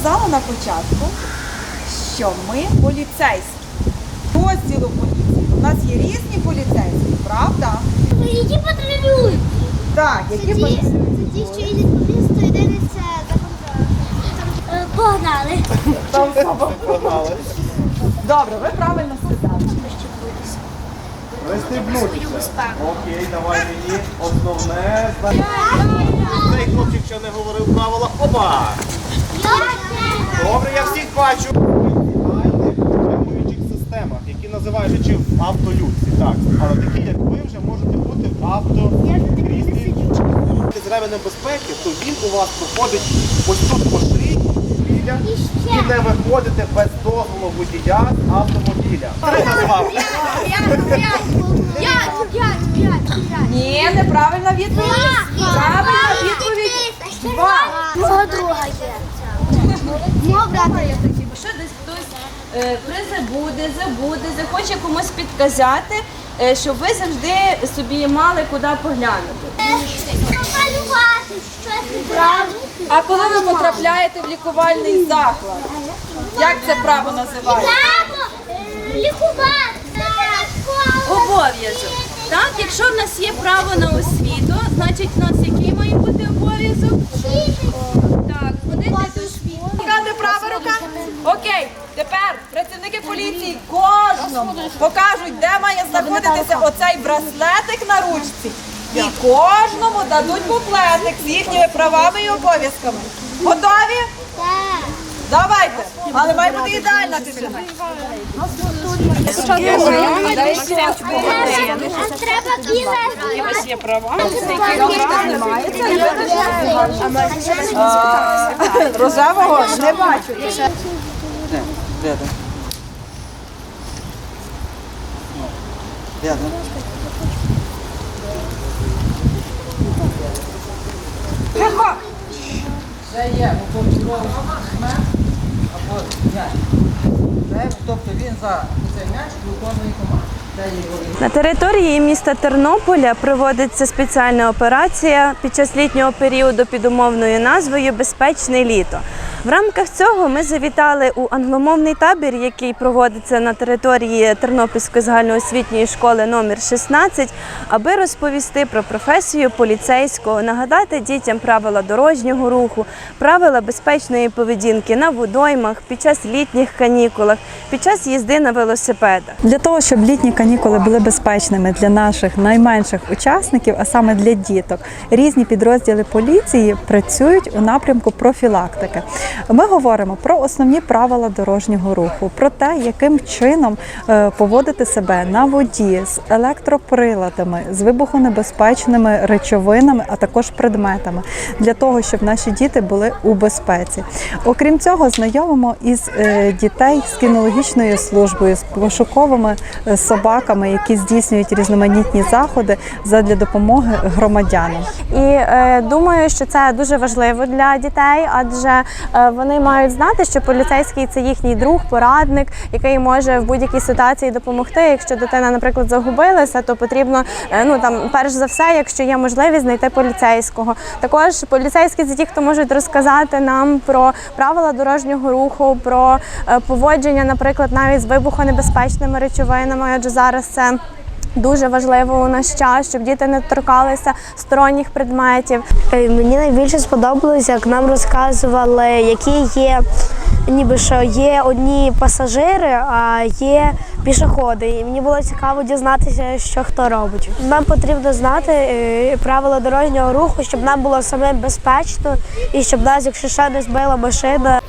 сказала на початку, що ми поліцейські. Розділу поліції. У нас є різні поліцейські, правда? Які патрулюють? Так, які Ті, поліцейські. ті, що їдуть по місту і дивляться за контролем. Погнали. Там все. Добре, ви правильно сказали. Пристебнутися. Окей, давай мені основне. Хлопчик ще не говорив правила. Оба! Добре, я всіх бачу. Прямуючих системах, які називають речі в автолюксі. Так, але такі, як ви, вже можете бути в автокріслі. З ременем безпеки, то він у вас проходить ось тут по шиї, біля, і не виходите без дозволу водія автомобіля. Три назвав. Ні, неправильна відповідь. Є такий. Якщо десь хтось е, призабуде, забуде, захоче комусь підказати, е, щоб ви завжди собі мали куди поглянути. Неправильно. А коли ви потрапляєте в лікувальний заклад, як це право називається? Е. Обов'язок. Так, якщо в нас є право на освіту, значить в нас який має бути обов'язок? Так, ходити до школи. Рука де права рука? Окей, тепер працівники поліції кожному покажуть, де має знаходитися оцей браслетик на ручці. І кожному дадуть буклетик з їхніми правами і обов'язками. Готові? Так. Давайте. Але має бути ідеальна тишина. А треба біле. Ось є права. Рожевого не бачу. Тихо! Є його На території міста Тернополя проводиться спеціальна операція під час літнього періоду під умовною назвою Безпечне літо. В рамках цього ми завітали у англомовний табір, який проводиться на території Тернопільської загальноосвітньої школи номер 16, аби розповісти про професію поліцейського, нагадати дітям правила дорожнього руху, правила безпечної поведінки на водоймах під час літніх канікулах, під час їзди на велосипедах. Для того, щоб літні канікули були безпечними для наших найменших учасників, а саме для діток, різні підрозділи поліції працюють у напрямку профілактики. Ми говоримо про основні правила дорожнього руху, про те, яким чином е, поводити себе на воді з електроприладами, з вибухонебезпечними речовинами, а також предметами, для того, щоб наші діти були у безпеці. Окрім цього, знайомимо із е, дітей з кінологічною службою, з пошуковими е, собаками, які здійснюють різноманітні заходи задля допомоги громадянам. І е, думаю, що це дуже важливо для дітей, адже вони мають знати, що поліцейський це їхній друг, порадник, який може в будь-якій ситуації допомогти. Якщо дитина, наприклад, загубилася, то потрібно е, ну там перш за все, якщо є можливість знайти поліцейського. Також поліцейські це ті, хто можуть розказати нам про правила дорожнього руху, про е, поводження, наприклад, навіть з вибухонебезпечними речовинами, адже зараз це. Дуже важливо у наш час, щоб діти не торкалися сторонніх предметів. Е, Мені найбільше сподобалось, як нам розказували, які є, ніби що є одні пасажири, а є пішоходи. І мені було цікаво дізнатися, що хто робить. Нам потрібно знати е, правила дорожнього руху, щоб нам було саме безпечно і щоб нас, якщо ще не збила машина,